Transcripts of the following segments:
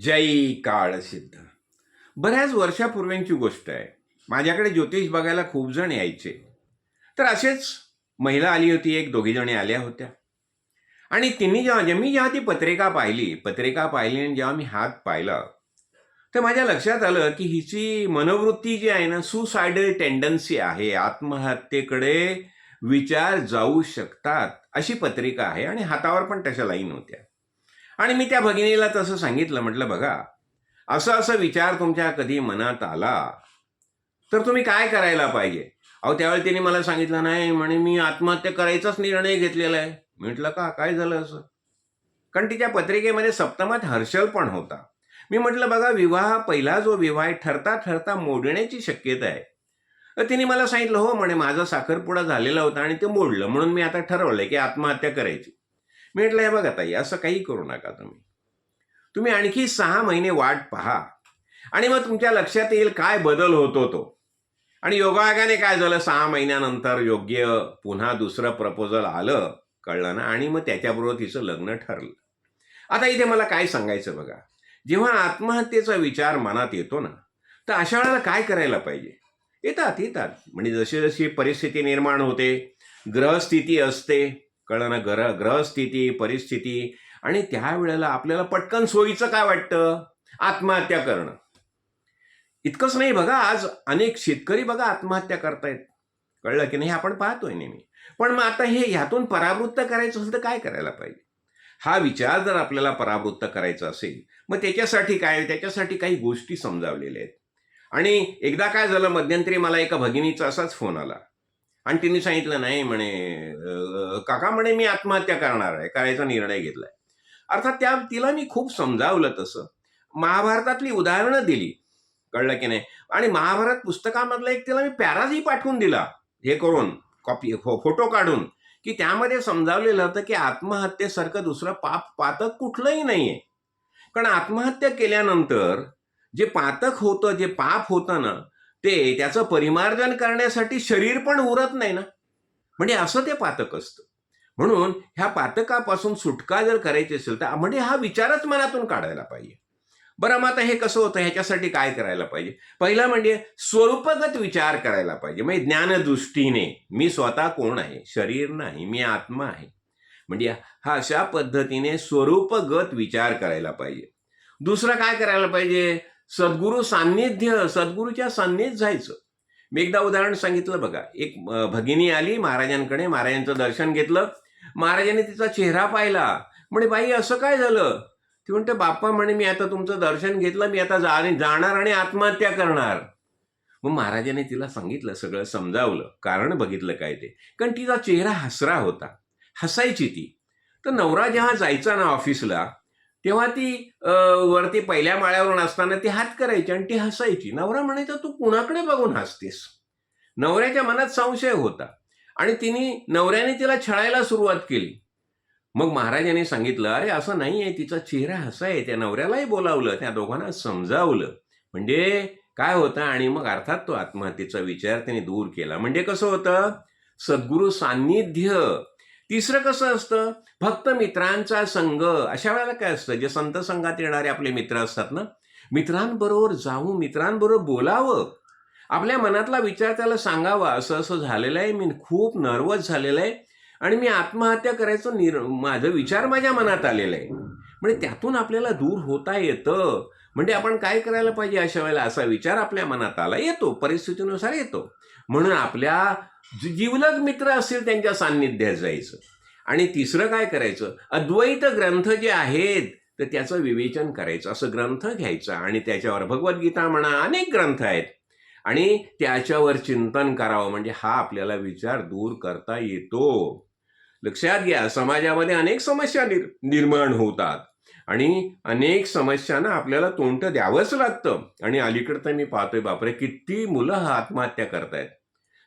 जय काळ सिद्ध. बऱ्याच वर्षापूर्वींची गोष्ट आहे. माझ्याकडे ज्योतिष बघायला खूप जण यायचे. तर असेच महिला आली होती एक दोघी जणी आल्या होत्या. आणि तिने जेव्हा मी जेव्हा ती पत्रिका पाहिली पत्रिका पाहिली आणि जेव्हा मी हात पाहिला तर माझ्या लक्षात आलं की हिची मनोवृत्ती जी आहे ना सुसायडल टेंडन्सी आहे. आत्महत्येकडे विचार जाऊ शकतात अशी पत्रिका आहे आणि हातावर पण तशा लाईन होत्या. आणि मी त्या भगिनीला तसं सांगितलं म्हटलं बघा असं असं विचार तुमच्या कधी मनात आला तर तुम्ही काय करायला पाहिजे? अहो त्यावेळी तिने मला सांगितलं नाही म्हणे मी आत्महत्या करायचाच निर्णय घेतलेला आहे. म्हटलं का? काय झालं असं? कारण तिच्या पत्रिकेमध्ये सप्तमात हर्षल पण होता. मी म्हटलं बघा विवाह पहिला जो विवाह ठरता ठरता मोडण्याची शक्यता आहे. तर तिने मला सांगितलं हो म्हणे माझा साखरपुडा झालेला होता आणि ते मोडलं म्हणून मी आता ठरवलंय की आत्महत्या करायची. म्हटलं हे बघा ताई असं काही करू नका तुम्ही. तुम्ही आणखी सहा महिने वाट पहा. आणि मग तुमच्या लक्षात येईल काय बदल होतो तो. आणि योगायोगाने काय झालं? सहा महिन्यानंतर योग्य पुन्हा दुसरं प्रपोजल आलं कळलं ना? आणि मग त्याच्याबरोबर तिचं लग्न ठरलं. आता इथे मला काय सांगायचं बघा? जेव्हा आत्महत्येचा विचार मनात येतो ना तर अशा वेळेला काय करायला पाहिजे? येतात येतात. म्हणजे जशी जशी परिस्थिती निर्माण होते ग्रहस्थिती असते कळलं ना ग्रह ग्रहस्थिती परिस्थिती आणि त्यावेळेला आपल्याला पटकन सोयीचं काय वाटतं? आत्महत्या करणं. इतकंच नाही बघा आज अनेक शेतकरी बघा आत्महत्या करतायत. कळलं की नाही? आपण पाहतोय नेहमी. पण मग आता हे ह्यातून परावृत्त करायचं असेल तर काय करायला पाहिजे? हा विचार जर आपल्याला परावृत्त करायचा असेल मग त्याच्यासाठी काय? त्याच्यासाठी काही गोष्टी समजावलेल्या आहेत. आणि एकदा काय झालं मध्यंतरी मला एका भगिनीचा असाच फोन आला. आणि तिने सांगितलं नाही म्हणे काका म्हणे मी आत्महत्या करणार आहे करायचा निर्णय घेतलाय. अर्थात त्या तिला मी खूप समजावलं तसं. महाभारतातली उदाहरणं दिली. कळलं की नाही? आणि महाभारत पुस्तकामधला एक तिला मी पॅराजही पाठवून दिला हे करून कॉपी फोटो काढून की त्यामध्ये समजावलेलं होतं की आत्महत्येसारखं दुसरं पाप पातक कुठलंही नाहीये. कारण आत्महत्या केल्यानंतर जे पातक होतं जे पाप होतं ना ते त्याचं परिमार्जन करण्यासाठी शरीर पण उरत नाही ना. म्हणजे असं ते पातक असतं. म्हणून ह्या पातकापासून सुटका जर करायची असेल तर म्हणजे हा विचारच मनातून काढायला पाहिजे. बरं मग आता हे कसं होतं? ह्याच्यासाठी काय करायला पाहिजे? पहिला म्हणजे स्वरूपगत विचार करायला पाहिजे. म्हणजे ज्ञानदृष्टीने मी स्वतः कोण आहे? शरीर नाही मी आत्मा आहे. म्हणजे हा अशा पद्धतीने स्वरूपगत विचार करायला पाहिजे. दुसरं काय करायला पाहिजे? सद्गुरू सान्निध्य सद्गुरूच्या सान्निध्य जायचं. मी एकदा उदाहरण सांगितलं बघा. एक भगिनी आली महाराजांकडे महाराजांचं दर्शन घेतलं. महाराजांनी तिचा चेहरा पाहिला. म्हणे बाई असं काय झालं? ती म्हणते बाप्पा म्हणे मी आता तुमचं दर्शन घेतलं. मी आता जा- जाणार आणि आत्महत्या करणार. मग महाराजांनी तिला सांगितलं सगळं समजावलं. कारण बघितलं काय ते. कारण तिचा चेहरा हसरा होता. हसायची ती. तर नवरा जेव्हा जायचा ना ऑफिसला तेव्हा ती अं, वरती पहिल्या माळ्यावरून असताना ती हात करायची आणि ती हसायची. नवरा म्हणायचा तू कुणाकडे बघून हसतेस? नवऱ्याच्या मनात संशय होता. आणि तिने नवऱ्याने तिला छळायला सुरुवात केली. मग महाराजांनी सांगितलं अरे असं नाही आहे तिचा चेहरा हसा आहे. त्या नवऱ्यालाही बोलावलं त्या दोघांना समजावलं. म्हणजे काय होतं आणि मग अर्थात तो आत्महत्येचा विचार त्याने दूर केला. म्हणजे कसं होतं? सद्गुरू सान्निध्य तिसरं कसं असतं? फक्त मित्रांचा संघ. अशा वेळेला काय असतं? जे संत संघात येणारे आपले मित्र असतात ना? मित्रांबरोबर जाऊन मित्रांबरोबर बोलावं. आपल्या मनातला विचार त्याला सांगावा. असं असं झालेलं आहे. मी खूप नर्वस झालेलं आहे. आणि मी आत्महत्या करायचं निर माझं विचार माझ्या मनात आलेला आहे. म्हणजे त्यातून आपल्याला दूर होता येतं. म्हणजे आपण काय करायला पाहिजे अशा वेळेला? असा विचार आपल्या मनात आला. येतो. परिस्थितीनुसार येतो. म्हणून आपल्या जीवलग मित्र असतील त्यांच्या सान्निध्यात जायचं. आणि तिसरं काय करायचं? अद्वैत ग्रंथ जे आहेत तर त्याचं विवेचन करायचं. असं ग्रंथ घ्यायचा. आणि त्याच्यावर भगवद्गीता म्हणा अनेक ग्रंथ आहेत. आणि त्याच्यावर चिंतन करावं. म्हणजे हा आपल्याला विचार दूर करता येतो. लक्षात घ्या समाजामध्ये अनेक समस्या निर्माण होतात. आणि अनेक समस्यांना आपल्याला तोंड द्यावंच लागतं. आणि अलीकडं तर मी पाहतोय बापरे किती मुलं आत्महत्या करतायत.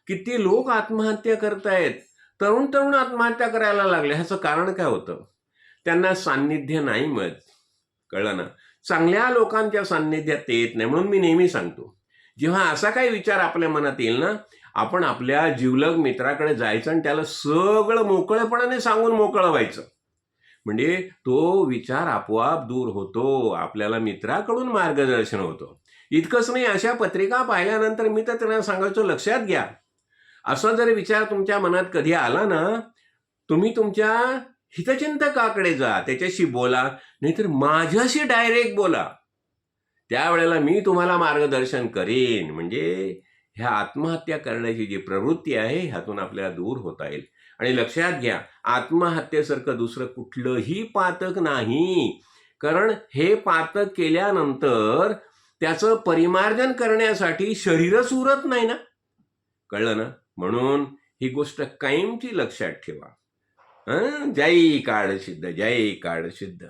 किती लोक आत्महत्या करतायत. तरुण तरुण आत्महत्या करायला लागले. ह्याचं कारण काय होतं? त्यांना सान्निध्य नाही मिळत. कळलं ना? चांगल्या लोकांच्या सान्निध्यात येत नाही. म्हणून मी नेहमी सांगतो जेव्हा असा काही विचार आपल्या मनात येईल ना आपण आपल्या जीवलग मित्राकडे जायचं आणि त्याला सगळं मोकळेपणाने सांगून मोकळं व्हायचं. म्हणजे तो विचार आपोआप दूर होतो आपल्याला मित्राकडून मार्गदर्शन होतं. इतकंच नाही अशा पत्रिका पाहिल्यानंतर मी तर त्यांना सांगायचो लक्षात घ्या. असा जर विचार तुमच्या मनात कधी आला ना तुम्ही तुमच्या हितचिंतकाकडे जा त्याच्याशी बोला नाहीतर माझ्याशी डायरेक्ट बोला. त्यावेळेला मी तुम्हाला मार्गदर्शन करीन. म्हणजे ह्या आत्महत्या करण्याची जी प्रवृत्ती आहे ह्यातून आपल्याला दूर होता येईल. आणि लक्षात घ्या आत्महत्येसारखं दुसरं कुठलंही पातक नाही. कारण हे पातक केल्यानंतर त्याचं परिमार्जन करण्यासाठी शरीरच उरत नाही ना? कळलं ना? म्हणून ही गोष्ट कायमची लक्षात ठेवा. जय काळ सिद्ध जय काळ सिद्ध